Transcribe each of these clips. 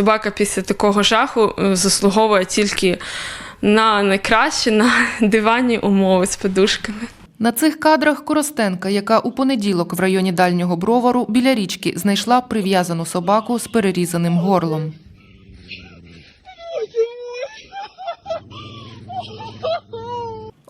собака після такого жаху е, заслуговує тільки на найкраще на диванні умови з подушками. На цих кадрах Коростенка, яка у понеділок в районі дальнього бровару біля річки знайшла прив'язану собаку з перерізаним горлом.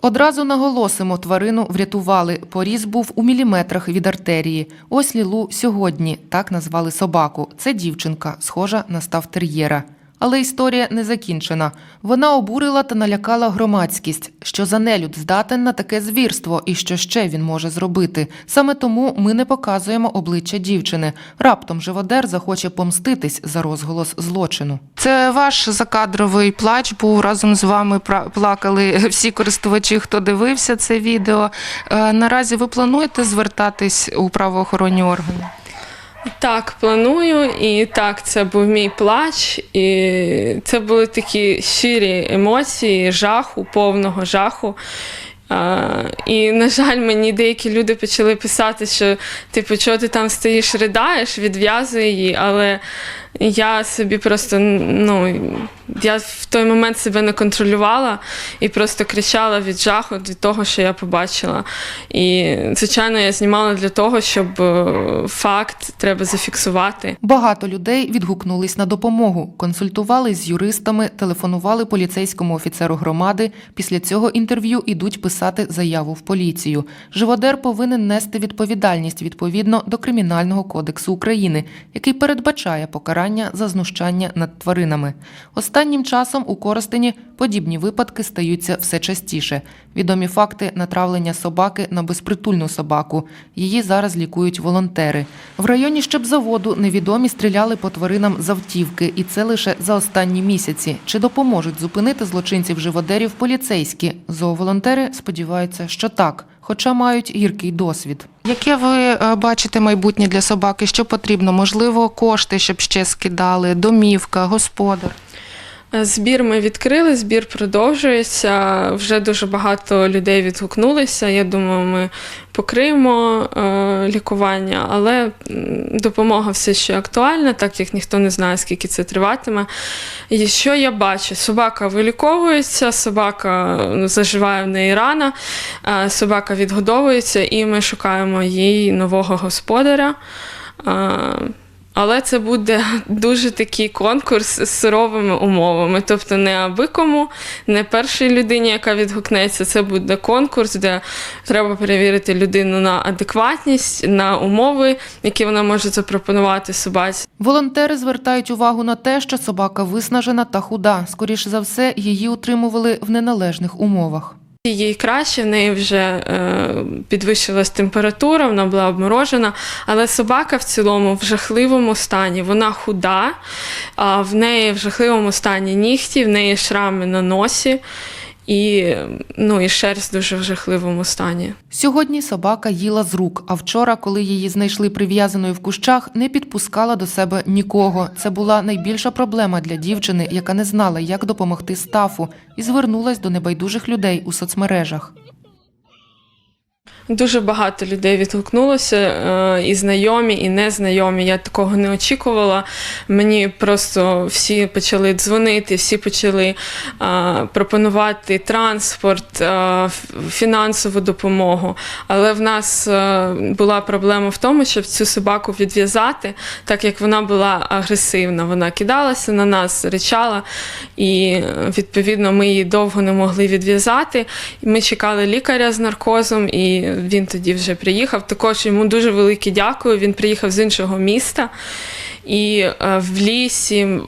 Одразу наголосимо, тварину врятували. Поріз був у міліметрах від артерії. Ось Лілу сьогодні так назвали собаку. Це дівчинка, схожа на ставтер'єра. Але історія не закінчена. Вона обурила та налякала громадськість, що за нелюд здатен на таке звірство і що ще він може зробити. Саме тому ми не показуємо обличчя дівчини. Раптом живодер захоче помститись за розголос злочину. Це ваш закадровий плач був разом з вами. плакали всі користувачі, хто дивився це відео. Е, Наразі ви плануєте звертатись у правоохоронні органи? Так, планую, і так, це був мій плач, і це були такі щирі емоції, жаху, повного жаху. А, і, на жаль, мені деякі люди почали писати, що типу, чого ти там стоїш, ридаєш, відв'язує її, але я собі просто ну, я в той момент себе не контролювала і просто кричала від жаху, від того, що я побачила. І, звичайно, я знімала для того, щоб е, факт треба зафіксувати. Багато людей відгукнулись на допомогу, консультували з юристами, телефонували поліцейському офіцеру громади. Після цього інтерв'ю ідуть писати заяву в поліцію. Живодер повинен нести відповідальність відповідно до Кримінального кодексу України, який передбачає покарання за знущання над тваринами. Останнім часом у Коростені подібні випадки стаються все частіше. Відомі факти натравлення собаки на безпритульну собаку. Її зараз лікують волонтери. В районі щепзаводу невідомі стріляли по тваринам з автівки, і це лише за останні місяці. Чи допоможуть зупинити злочинців живодерів поліцейські? Зооволонтери сподіваються, що так, хоча мають гіркий досвід. Яке ви е, бачите майбутнє для собаки? Що потрібно? Можливо, кошти, щоб ще скидали, домівка, господар. Збір ми відкрили, збір продовжується. Вже дуже багато людей відгукнулися. Я думаю, ми покриємо е, лікування, але допомога все ще актуальна, так як ніхто не знає, скільки це триватиме. І що я бачу? Собака виліковується, собака заживає в неї рана, е, собака відгодовується, і ми шукаємо їй нового господаря. Але це буде дуже такий конкурс з суровими умовами. Тобто не аби кому, не першій людині, яка відгукнеться. Це буде конкурс, де треба перевірити людину на адекватність, на умови, які вона може запропонувати собаці. Волонтери звертають увагу на те, що собака виснажена та худа. Скоріше за все, її утримували в неналежних умовах. Їй краще, в неї вже е, підвищилась температура, вона була обморожена, але собака в цілому в жахливому стані. Вона худа, а в неї в жахливому стані нігті, в неї шрами на носі і, ну, і шерсть дуже в жахливому стані. Сьогодні собака їла з рук, а вчора, коли її знайшли прив'язаною в кущах, не підпускала до себе нікого. Це була найбільша проблема для дівчини, яка не знала, як допомогти стафу, і звернулась до небайдужих людей у соцмережах. Дуже багато людей відгукнулося, е, і знайомі, і незнайомі. Я такого не очікувала. Мені просто всі почали дзвонити, всі почали е, пропонувати транспорт, е, фінансову допомогу. Але в нас була проблема в тому, щоб цю собаку відв'язати, так як вона була агресивна. Вона кидалася на нас, ричала, і відповідно ми її довго не могли відв'язати. Ми чекали лікаря з наркозом. і він тоді вже приїхав. Також йому дуже велике дякую. Він приїхав з іншого міста. І е, в лісі, е,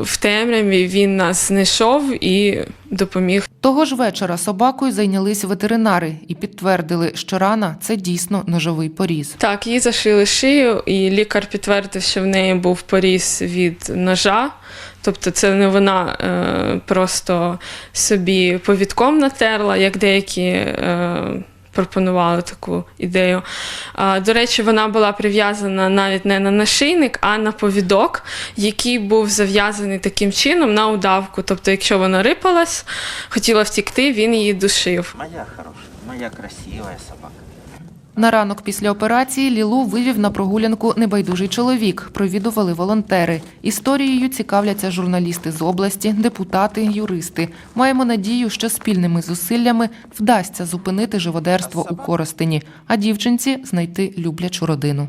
в темряві він нас знайшов і допоміг. Того ж вечора собакою зайнялись ветеринари і підтвердили, що рана це дійсно ножовий поріз. Так, їй зашили шию, і лікар підтвердив, що в неї був поріз від ножа. Тобто це не вона е, просто собі повідком натерла, як деякі. Пропонували таку ідею. До речі, вона була прив'язана навіть не на нашийник, а на повідок, який був зав'язаний таким чином на удавку. Тобто, якщо вона рипалась, хотіла втікти, він її душив. Моя хороша, моя красива собака. На ранок після операції Лілу вивів на прогулянку небайдужий чоловік. Провідували волонтери. Історією цікавляться журналісти з області, депутати, юристи. Маємо надію, що спільними зусиллями вдасться зупинити живодерство у Коростені, а дівчинці знайти люблячу родину.